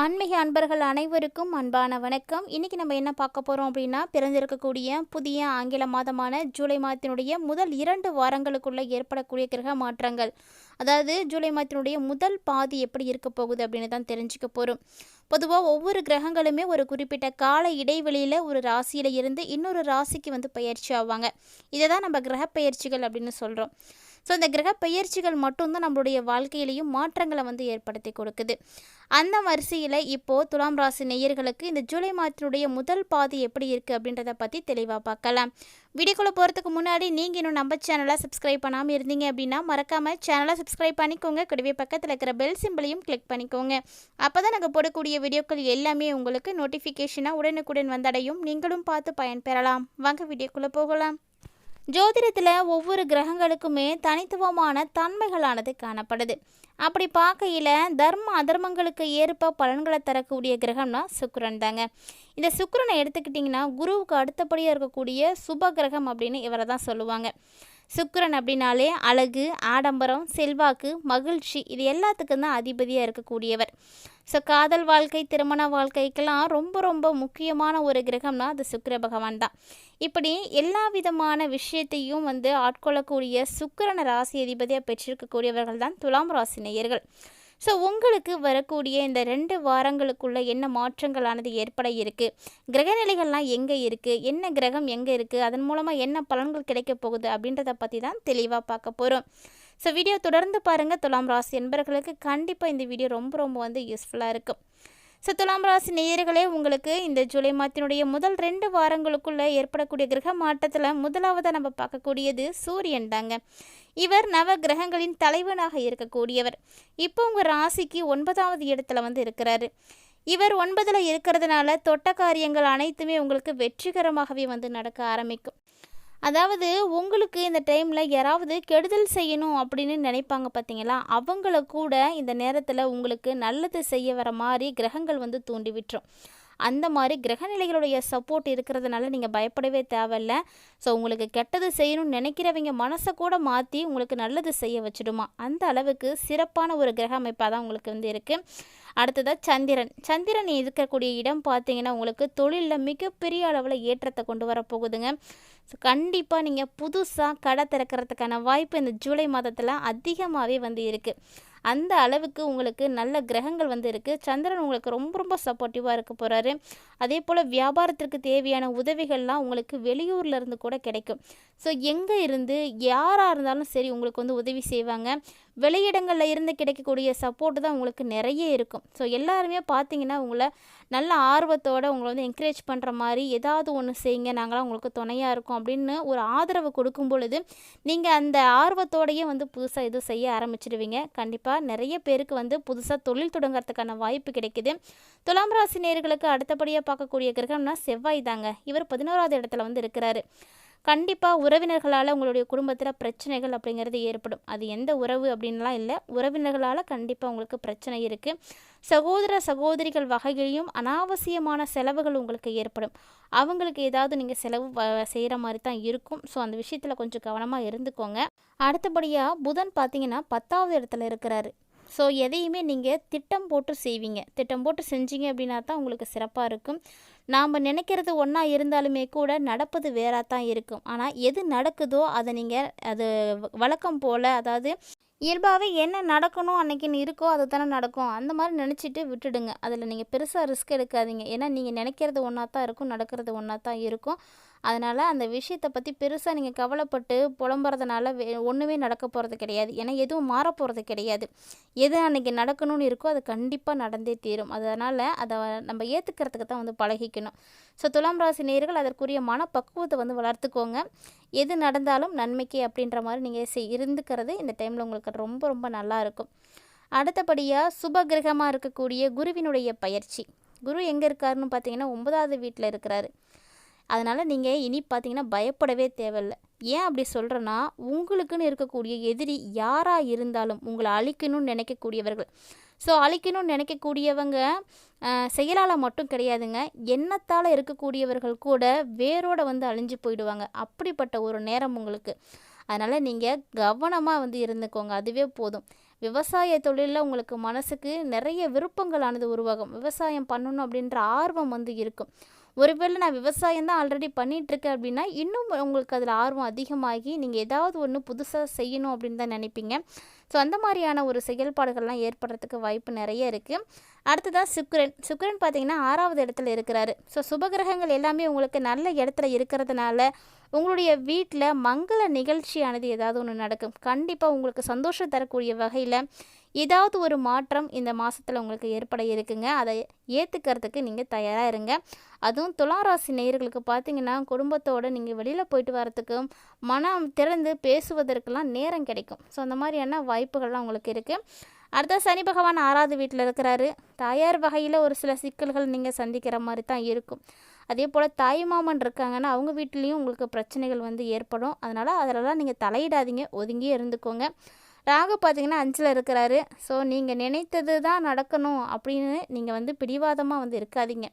ஆன்மீக அன்பர்கள் அனைவருக்கும் அன்பான வணக்கம். இன்றைக்கி நம்ம என்ன பார்க்க போகிறோம் அப்படின்னா பிறந்திருக்கக்கூடிய புதிய ஆங்கில மாதமான ஜூலை மாதத்தினுடைய முதல் இரண்டு வாரங்களுக்குள்ளே ஏற்படக்கூடிய கிரக மாற்றங்கள். அதாவது ஜூலை மாதத்தினுடைய முதல் பாதி எப்படி இருக்க போகுது அப்படின்னு தான் தெரிஞ்சுக்க போகிறோம் பொதுவாக ஒவ்வொரு கிரகங்களுமே ஒரு குறிப்பிட்ட கால இடைவெளியில் ஒரு ராசியில் இருந்து இன்னொரு ராசிக்கு வந்து பயிற்சி ஆவாங்க. இதை தான் நம்ம கிரக பயிற்சிகள் அப்படின்னு சொல்கிறோம் ஸோ இந்த கிரக பெயர்ச்சிகள் மட்டும்தான் நம்மளுடைய வாழ்க்கையிலையும் மாற்றங்களை வந்து ஏற்படுத்தி கொடுக்குது. அந்த வரிசையில் இப்போது துலாம் ராசி நேயர்களுக்கு இந்த ஜூலை மாதத்தினுடைய முதல் பாதி எப்படி இருக்குது அப்படின்றத பற்றி தெளிவாக பார்க்கலாம். வீடியோக்குள்ளே போகிறதுக்கு முன்னாடி நீங்கள் இன்னும் நம்ம சேனலை சப்ஸ்கிரைப் பண்ணாமல் இருந்தீங்க அப்படின்னா மறக்காமல் சேனலை சப்ஸ்கிரைப் பண்ணிக்கோங்க. கூடவே பக்கத்தில் இருக்கிற பெல் சிம்பிளையும் கிளிக் பண்ணிக்கோங்க. அப்போ தான் நாங்கள் போடக்கூடிய வீடியோக்கள் எல்லாமே உங்களுக்கு நோட்டிஃபிகேஷனாக உடனுக்குடன் வந்தடையும். நீங்களும் பார்த்து பயன்பெறலாம். வாங்க வீடியோக்குள்ளே போகலாம். ஜோதிடத்தில் ஒவ்வொரு கிரகங்களுக்குமே தனித்துவமான தன்மைகளானது காணப்படுது. அப்படி பார்க்கையில் தர்ம அதர்மங்களுக்கு ஏற்ப பலன்களை தரக்கூடிய கிரகம்னா சுக்கரன் தாங்க. இந்த சுக்கரனை எடுத்துக்கிட்டிங்கன்னா குருவுக்கு அடுத்தபடியாக இருக்கக்கூடிய சுப கிரகம் அப்படின்னு இவரை தான் சொல்லுவாங்க. சுக்கிரன் அப்படின்னாலே அழகு ஆடம்பரம் செல்வாக்கு மகிழ்ச்சி இது எல்லாத்துக்கும் தான் அதிபதியாக இருக்கக்கூடியவர். ஸோ காதல் வாழ்க்கை திருமண வாழ்க்கைக்கெல்லாம் ரொம்ப ரொம்ப முக்கியமான ஒரு கிரகம்னா அது சுக்கிர பகவான் தான். இப்படி எல்லா விதமான விஷயத்தையும் வந்து ஆட்கொள்ளக்கூடிய சுக்கிரன ராசி அதிபதியாக பெற்றிருக்கக்கூடியவர்கள் தான் துலாம் ராசி நேயர்கள். ஸோ உங்களுக்கு வரக்கூடிய இந்த ரெண்டு வாரங்களுக்குள்ள என்ன மாற்றங்களானது ஏற்பட இருக்குது கிரகநிலைகள்லாம் எங்கே இருக்குது என்ன கிரகம் எங்கே இருக்குது அதன் மூலமாக என்ன பலன்கள் கிடைக்க போகுது? அப்படின்றத பற்றி தான் தெளிவாக பார்க்க போகிறோம் ஸோ வீடியோ தொடர்ந்து பாருங்கள் துலாம் ராசி என்பர்களுக்கு கண்டிப்பாக இந்த வீடியோ ரொம்ப ரொம்ப வந்து யூஸ்ஃபுல்லாக இருக்கும். ஸோ துலாம் ராசி நேயர்களே உங்களுக்கு இந்த ஜூலை மாதத்தினுடைய முதல் ரெண்டு வாரங்களுக்குள்ளே ஏற்படக்கூடிய கிரக மாற்றத்தில் முதலாவதாக நம்ம பார்க்கக்கூடியது சூரியன் தாங்க. இவர் நவ கிரகங்களின் தலைவனாக இருக்கக்கூடியவர். இப்போ உங்கள் ராசிக்கு ஒன்பதாவது இடத்துல வந்து இருக்கிறாரு. இவர் ஒன்பதில் இருக்கிறதுனால தொட்ட காரியங்கள் அனைத்துமே உங்களுக்கு வெற்றிகரமாகவே வந்து நடக்க ஆரம்பிக்கும். அதாவது உங்களுக்கு இந்த டைமில் யாராவது கெடுதல் செய்யணும் அப்படின்னு நினைப்பாங்க பார்த்தீங்களா? அவங்கள கூட இந்த நேரத்தில் உங்களுக்கு நல்லது செய்ய வர மாதிரி கிரகங்கள் வந்து தூண்டி விட்டுரும். அந்த மாதிரி கிரகநிலைகளுடைய சப்போர்ட் இருக்கிறதுனால நீங்கள் பயப்படவே தேவையில்ல. ஸோ உங்களுக்கு கெட்டது செய்யணும்னு நினைக்கிறவங்க மனசை கூட மாற்றி உங்களுக்கு நல்லது செய்ய வச்சிடுமா? அந்த அளவுக்கு சிறப்பான ஒரு கிரக அமைப்பாக தான் உங்களுக்கு வந்து இருக்குது அடுத்ததாக சந்திரன். சந்திரன் இருக்கக்கூடிய இடம் பார்த்தீங்கன்னா உங்களுக்கு தொழிலில் மிகப்பெரிய அளவில் ஏற்றத்தை கொண்டு வர போகுதுங்க. ஸோ கண்டிப்பாக நீங்கள் புதுசாக கடை திறக்கிறதுக்கான வாய்ப்பு இந்த ஜூலை மாதத்தில் அதிகமாகவே வந்து இருக்குது அந்த அளவுக்கு உங்களுக்கு நல்ல கிரகங்கள் வந்து இருக்குது சந்திரன் உங்களுக்கு ரொம்ப ரொம்ப சப்போர்ட்டிவாக இருக்க போகிறாரு அதே போல் வியாபாரத்திற்கு தேவையான உதவிகள்லாம் உங்களுக்கு வெளியூரில் இருந்து கூட கிடைக்கும். ஸோ எங்கே இருந்து யாராக இருந்தாலும் சரி உங்களுக்கு வந்து உதவி செய்வாங்க. வெளியிடங்களில் இருந்து கிடைக்கக்கூடிய சப்போர்ட்டு தான் உங்களுக்கு நிறைய இருக்கும். ஸோ எல்லாருமே பார்த்தீங்கன்னா உங்களை நல்ல ஆர்வத்தோடு உங்களை வந்து என்கரேஜ் பண்ணுற மாதிரி ஏதாவது ஒன்று செய்யுங்க நாங்களாம் உங்களுக்கு துணையாக இருக்கோம் அப்படின்னு ஒரு ஆதரவு கொடுக்கும் பொழுது நீங்கள் அந்த ஆர்வத்தோடையே வந்து புதுசாக எதுவும் செய்ய ஆரம்பிச்சிடுவீங்க. கண்டிப்பாக நிறைய பேருக்கு வந்து புதுசாக தொழில் தொடங்குறதுக்கான வாய்ப்பு கிடைக்குது. துலாம் ராசி நேர்களுக்கு அடுத்தபடியாக பார்க்கக்கூடிய கிரகம்னா செவ்வாய் தாங்க. இவர் பதினோராவது இடத்துல வந்து இருக்கிறாரு. கண்டிப்பாக உறவினர்களால் உங்களுடைய குடும்பத்தில் பிரச்சனைகள் அப்படிங்கிறது ஏற்படும். அது எந்த உறவு அப்படின்லாம் இல்லை. உறவினர்களால் கண்டிப்பாக உங்களுக்கு பிரச்சனை இருக்குது சகோதர சகோதரிகள் வகையிலையும் அனாவசியமான செலவுகள் உங்களுக்கு ஏற்படும். அவங்களுக்கு ஏதாவது நீங்கள் செலவு செய்கிற மாதிரி தான் இருக்கும். ஸோ அந்த விஷயத்தில் கொஞ்சம் கவனமாக இருந்துக்கோங்க. அடுத்தபடியாக புதன் பார்த்தீங்கன்னா பத்தாவது இடத்துல இருக்கிறாரு. ஸோ எதையுமே நீங்கள் திட்டம் போட்டு செய்வீங்க. திட்டம் போட்டு செஞ்சீங்க அப்படின்னா தான் உங்களுக்கு சிறப்பாக இருக்கும். நாம் நினைக்கிறது ஒன்றா இருந்தாலுமே கூட நடப்பது வேறாக தான் இருக்கும். ஆனால் எது நடக்குதோ அதை நீங்கள் அது வழக்கம் போல் அதாவது இயல்பாகவே என்ன நடக்கணும் அன்னைக்குன்னு இருக்கோ அது தானே நடக்கும். அந்த மாதிரி நினச்சிட்டு விட்டுடுங்க. அதில் நீங்கள் பெருசாக ரிஸ்க் எடுக்காதீங்க. ஏன்னா நீங்கள் நினைக்கிறது ஒன்றா தான் இருக்கும் நடக்கிறது ஒன்றா தான் இருக்கும். அதனால் அந்த விஷயத்தை பற்றி பெருசாக நீங்கள் கவலைப்பட்டு புலம்புறதுனால வே ஒன்றுமே நடக்க போகிறது கிடையாது. ஏன்னா எதுவும் மாறப்போகிறது கிடையாது. எது அன்றைக்கி நடக்கணும்னு இருக்கோ அது கண்டிப்பாக நடந்தே தீரும். அதனால் அதை நம்ம ஏற்றுக்கிறதுக்கு தான் வந்து பழகிக்கணும். ஸோ துலாம் ராசி நேர்கள் அதற்குரிய மனப்பக்குவத்தை வந்து வளர்த்துக்கோங்க. எது நடந்தாலும் நன்மைக்கு அப்படின்ற மாதிரி நீங்கள் செய் இருந்துக்கிறது இந்த டைமில் உங்களுக்கு ரொம்ப ரொம்ப நல்லாயிருக்கும் அடுத்தபடியாக சுப கிரகமாக இருக்கக்கூடிய குருவினுடைய பயிற்சி. குரு எங்கே இருக்காருன்னு பார்த்தீங்கன்னா ஒன்பதாவது வீட்டில் இருக்கிறாரு. அதனால் நீங்கள் இனி பார்த்தீங்கன்னா பயப்படவே தேவையில்லை. ஏன் அப்படி சொல்கிறேன்னா உங்களுக்குன்னு இருக்கக்கூடிய எதிரி யாராக இருந்தாலும் உங்களை அழிக்கணும்னு நினைக்கக்கூடியவர்கள். ஸோ அழிக்கணும்னு நினைக்கக்கூடியவங்க செயலால் மட்டும் கிடையாதுங்க. எண்ணத்தால் இருக்கக்கூடியவர்கள் கூட வேரோட வந்து அழிஞ்சு போயிடுவாங்க. அப்படிப்பட்ட ஒரு நேரம் உங்களுக்கு. அதனால் நீங்கள் கவனமாக வந்து இருந்துக்கோங்க. அதுவே போதும். விவசாய தொழிலில் உங்களுக்கு மனசுக்கு நிறைய விருப்பங்களானது உருவாகும். விவசாயம் பண்ணணும் அப்படின்ற ஆர்வம் வந்து இருக்கும். ஒருவேளை நான் விவசாயம் தான் ஆல்ரெடி பண்ணிகிட்ருக்கேன் அப்படின்னா இன்னும் உங்களுக்கு அதில் ஆர்வம் அதிகமாகி நீங்கள் ஏதாவது ஒன்று புதுசாக செய்யணும் அப்படின்னு தான் நினைப்பீங்க. ஸோ அந்த மாதிரியான ஒரு செயல்பாடுகள்லாம் ஏற்படுறதுக்கு வாய்ப்பு நிறைய இருக்குது அடுத்ததாக சுக்கிரன். சுக்கிரன் பார்த்தீங்கன்னா ஆறாவது இடத்துல இருக்கிறாரு. ஸோ சுபகிரகங்கள் எல்லாமே உங்களுக்கு நல்ல இடத்துல இருக்கிறதுனால உங்களுடைய வீட்டில் மங்கள நிகழ்ச்சியானது ஏதாவது ஒன்று நடக்கும். கண்டிப்பாக உங்களுக்கு சந்தோஷம் தரக்கூடிய வகையில் ஏதாவது ஒரு மாற்றம் இந்த மாதத்தில் உங்களுக்கு ஏற்பட இருக்குங்க. அதை ஏற்றுக்கிறதுக்கு நீங்கள் தயாராக இருங்க. அதுவும் துளாராசி நேயர்களுக்கு பார்த்தீங்கன்னா குடும்பத்தோடு நீங்கள் வெளியில் போயிட்டு வரத்துக்கும் மனம் திறந்து பேசுவதற்கெல்லாம் நேரம் கிடைக்கும். ஸோ அந்த மாதிரியான வாய்ப்புகள்லாம் உங்களுக்கு இருக்குது அடுத்த சனி பகவான் ஆறாவது வீட்டில் இருக்கிறாரு. தாயார் வகையில் ஒரு சில சிக்கல்கள் நீங்கள் சந்திக்கிற மாதிரி தான் இருக்கும். அதே போல் தாய் மாமன் இருக்காங்கன்னா அவங்க வீட்லேயும் உங்களுக்கு பிரச்சனைகள் வந்து ஏற்படும். அதனால் அதிலலாம் நீங்கள் தலையிடாதீங்க. ஒதுங்கியே இருந்துக்கோங்க. ராகு பார்த்தீங்கன்னா அஞ்சில் இருக்கிறாரு. ஸோ நீங்கள் நினைத்தது தான் நடக்கணும் அப்படின்னு நீங்கள் வந்து பிடிவாதமாக வந்து இருக்காதீங்க.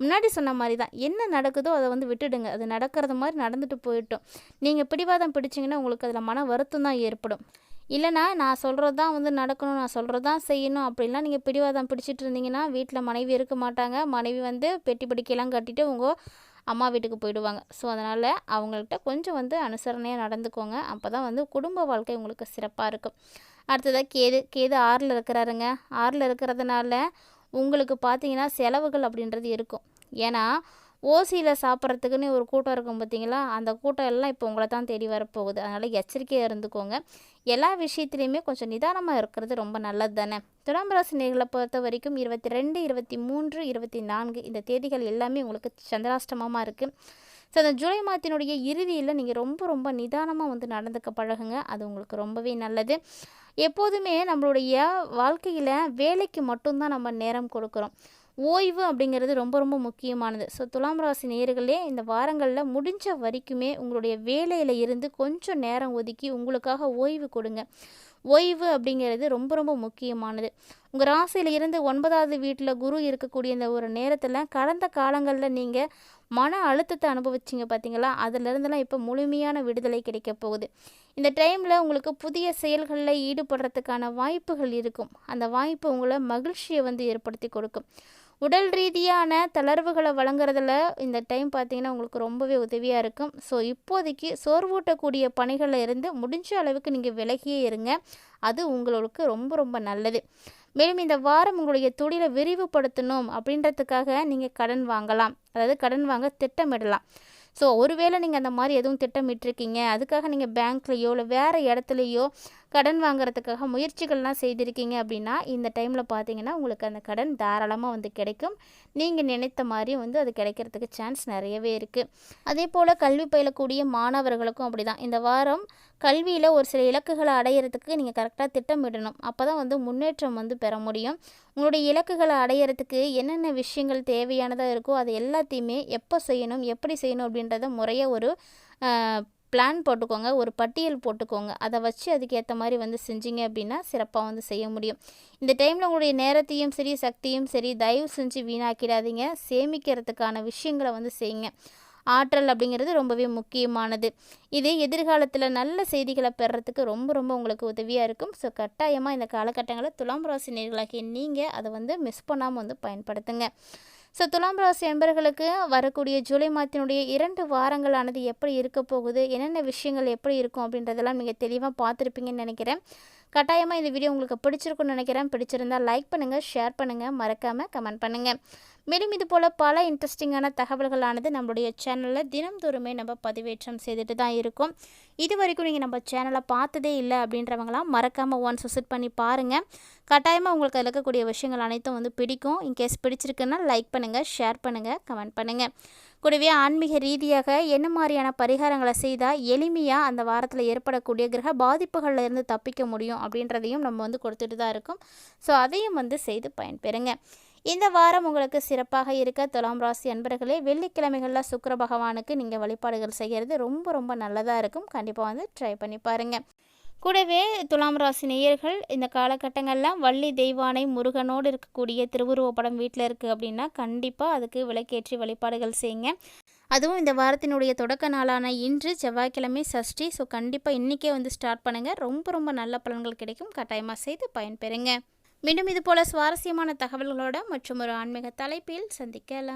முன்னாடி சொன்ன மாதிரி தான் என்ன நடக்குதோ அதை வந்து விட்டுடுங்க. அது நடக்கிறது மாதிரி நடந்துட்டு போயிட்டோம். நீங்கள் பிடிவாதம் பிடிச்சிங்கன்னா உங்களுக்கு அதில் மன வருத்தம் தான் ஏற்படும். இல்லைனா நான் சொல்கிறது தான் வந்து நடக்கணும் நான் சொல்கிறது தான் செய்யணும் அப்படின்லாம் நீங்கள் பிடிவாதம் பிடிச்சிட்டு இருந்தீங்கன்னா வீட்டில் மனைவி இருக்க மாட்டாங்க. மனைவி வந்து பெட்டி படிக்கையெல்லாம் கட்டிட்டு உங்கள் அம்மா வீட்டுக்கு போயிடுவாங்க. ஸோ அதனால் அவங்கள்ட்ட கொஞ்சம் வந்து அனுசரணையாக நடந்துக்கோங்க. அப்போ தான் வந்து குடும்ப வாழ்க்கை உங்களுக்கு சிறப்பாக இருக்கும். அடுத்ததாக கேது. கேது ஆறில் இருக்கிறாருங்க. ஆறில் இருக்கிறதுனால உங்களுக்கு பார்த்தீங்கன்னா செலவுகள் அப்படின்றது இருக்கும். ஏன்னா ஓசியில் சாப்பிட்றதுக்குன்னு ஒரு கூட்டம் இருக்கும் பார்த்தீங்களா அந்த கூட்டம் எல்லாம் இப்போ உங்களை தான் தேடி வரப்போகுது அதனால் எச்சரிக்கையாக இருந்துக்கோங்க. எல்லா விஷயத்துலையுமே கொஞ்சம் நிதானமாக இருக்கிறது ரொம்ப நல்லது தானே துலாம் ராசி பொறுத்த வரைக்கும் இருபத்தி ரெண்டு இருபத்தி மூன்று இருபத்தி நான்கு இந்த தேதிகள் எல்லாமே உங்களுக்கு சந்திராஷ்டமமாக இருக்குது ஸோ அந்த ஜூலை மாதத்தினுடைய இறுதியில் நீங்கள் ரொம்ப ரொம்ப நிதானமாக வந்து நடந்துக்க பழகுங்க. அது உங்களுக்கு ரொம்பவே நல்லது. எப்போதுமே நம்மளுடைய வாழ்க்கையில் வேலைக்கு மட்டும்தான் நம்ம நேரம் கொடுக்குறோம். ஓய்வு அப்படிங்கிறது ரொம்ப ரொம்ப முக்கியமானது. ஸோ துலாம் ராசி நேர்களே இந்த வாரங்களில் முடிஞ்ச வரைக்குமே உங்களுடைய வேலையில் இருந்து கொஞ்சம் நேரம் ஒதுக்கி உங்களுக்காக ஓய்வு கொடுங்க. ஓய்வு அப்படிங்கிறது ரொம்ப ரொம்ப முக்கியமானது. உங்கள் ராசியில் இருந்து ஒன்பதாவது வீட்டில் குரு இருக்கக்கூடிய இந்த ஒரு நேரத்தில் கடந்த காலங்களில் நீங்கள் மன அழுத்தத்தை அனுபவிச்சிங்க பார்த்தீங்களா அதிலிருந்துலாம் இப்போ முழுமையான விடுதலை கிடைக்க போகுது. இந்த டைமில் உங்களுக்கு புதிய செயல்களில் ஈடுபடுறதுக்கான வாய்ப்புகள் இருக்கும். அந்த வாய்ப்பு உங்களை மகிழ்ச்சியை வந்து ஏற்படுத்தி கொடுக்கும். உடல் ரீதியான தளர்வுகளை வழங்குறதுல இந்த டைம் பார்த்தீங்கன்னா உங்களுக்கு ரொம்பவே உதவியாக இருக்கும். ஸோ இப்போதைக்கு சோர்வூட்டக்கூடிய பணிகளில் இருந்து முடிஞ்ச அளவுக்கு நீங்கள் விலகியே இருங்க. அது உங்களுக்கு ரொம்ப ரொம்ப நல்லது. மேலும் இந்த வாரம் உங்களுடைய தொழிலை விரிவுபடுத்தணும் அப்படின்றதுக்காக நீங்கள் கடன் வாங்கலாம். அதாவது கடன் வாங்க திட்டமிடலாம். ஸோ ஒருவேளை நீங்கள் அந்த மாதிரி எதுவும் திட்டமிட்டிருக்கீங்க. அதுக்காக நீங்கள் பேங்க்லேயோ இல்லை வேறு இடத்துலையோ கடன் வாங்குறதுக்காக முயற்சிகள்லாம் செய்திருக்கீங்க அப்படின்னா இந்த டைமில் பார்த்தீங்கன்னா உங்களுக்கு அந்த கடன் தாராளமாக வந்து கிடைக்கும். நீங்கள் நினைத்த மாதிரி வந்து அது கிடைக்கிறதுக்கு சான்ஸ் நிறையவே இருக்குது அதே போல் கல்வி பயிலக்கூடிய மாணவர்களுக்கும் அப்படி தான் இந்த வாரம் கல்வியில் ஒரு சில இலக்குகளை அடையிறதுக்கு நீங்கள் கரெக்டாக திட்டமிடணும். அப்போ தான் வந்து முன்னேற்றம் வந்து பெற முடியும். உங்களுடைய இலக்குகளை அடையிறதுக்கு என்னென்ன விஷயங்கள் தேவையானதாக இருக்கோ அது எல்லாத்தையுமே எப்போ செய்யணும் எப்படி செய்யணும் அப்படின்றத முறையாக ஒரு பிளான் போட்டுக்கோங்க. ஒரு பட்டியல் போட்டுக்கோங்க. அதை வச்சு அதுக்கேற்ற மாதிரி வந்து செஞ்சீங்க அப்படின்னா சிறப்பாக வந்து செய்ய முடியும். இந்த டைமில் உங்களுடைய நேரத்தையும் சரி சக்தியும் சரி தயவு செஞ்சு வீணாக்கிடாதீங்க. சேமிக்கிறதுக்கான விஷயங்களை வந்து செய்யுங்க. ஆற்றல் அப்படிங்கிறது ரொம்பவே முக்கியமானது. இது எதிர்காலத்தில் நல்ல செய்திகளை பெறத்துக்கு ரொம்ப ரொம்ப உங்களுக்கு உதவியாக இருக்கும். ஸோ கட்டாயமாக இந்த காலகட்டங்களில் துலாம் ராசி நேர்களாகிய நீங்கள் அதை வந்து மிஸ் பண்ணாமல் வந்து பயன்படுத்துங்க. ஸோ துலாம் ராசி என்பர்களுக்கு வரக்கூடிய ஜூலை மாதத்தினுடைய இரண்டு வாரங்களானது எப்படி இருக்க போகுது? என்னென்ன விஷயங்கள் எப்படி இருக்கும்? அப்படின்றதெல்லாம் மிக தெளிவாக பார்த்துருப்பீங்கன்னு நினைக்கிறேன். கட்டாயமாக இந்த வீடியோ உங்களுக்கு பிடிச்சிருக்குன்னு நினைக்கிறேன். பிடிச்சிருந்தால் லைக் பண்ணுங்கள் ஷேர் பண்ணுங்கள் மறக்காமல் கமெண்ட் பண்ணுங்கள் மேலும் இது போல் பல இன்ட்ரெஸ்டிங்கான தகவல்களானது நம்மளுடைய சேனலில் தினம்தோறுமே நம்ம பதிவேற்றம் செய்துட்டு தான் இருக்கும். இது வரைக்கும் நீங்கள் நம்ம சேனலை பார்த்ததே இல்லை அப்படின்றவங்களாம் மறக்காமல் ஒன்ஸ் விசிட் பண்ணி பாருங்கள் கட்டாயமாக உங்களுக்கு அதில் இருக்கக்கூடிய விஷயங்கள் அனைத்தும் வந்து பிடிக்கும். இன்கேஸ் பிடிச்சிருக்குன்னா லைக் பண்ணுங்கள் ஷேர் பண்ணுங்கள் கமெண்ட் பண்ணுங்கள் கூடவே ஆன்மீக ரீதியாக என்ன மாதிரியான பரிகாரங்களை செய்தால் எளிமையாக அந்த வாரத்தில் ஏற்படக்கூடிய கிரக பாதிப்புகளில் இருந்து தப்பிக்க முடியும் அப்படின்றதையும் நம்ம வந்து கொடுத்துட்டு தான் இருக்கோம். ஸோ அதையும் வந்து செய்து பயன்பெறுங்க. இந்த வாரம் உங்களுக்கு சிறப்பாக இருக்க துலாம் ராசி அன்பர்களே வெள்ளிக்கிழமைகளில் சுக்கர பகவானுக்கு நீங்கள் வழிபாடுகள் செய்கிறது ரொம்ப ரொம்ப நல்லதாக இருக்கும். கண்டிப்பாக வந்து ட்ரை பண்ணி பாருங்கள் கூடவே துலாம் ராசி நேயர்கள் இந்த காலகட்டங்கள்லாம் வள்ளி தெய்வானை முருகனோடு இருக்கக்கூடிய திருவுருவ படம் வீட்டில் இருக்குது அப்படின்னா கண்டிப்பாக அதுக்கு விளக்கேற்றி வழிபாடுகள் செய்யுங்க. அதுவும் இந்த வாரத்தினுடைய தொடக்க நாளான இன்று செவ்வாய்க்கிழமை சஷ்டி. ஸோ கண்டிப்பாக இன்றைக்கே வந்து ஸ்டார்ட் பண்ணுங்கள் ரொம்ப ரொம்ப நல்ல பலன்கள் கிடைக்கும். கட்டாயமாக செய்து பயன்பெறுங்க. மீண்டும் இது போல சுவாரஸ்யமான தகவல்களோட மற்றும் ஒரு ஆன்மீக தலைப்பில் சந்திக்கலாம்.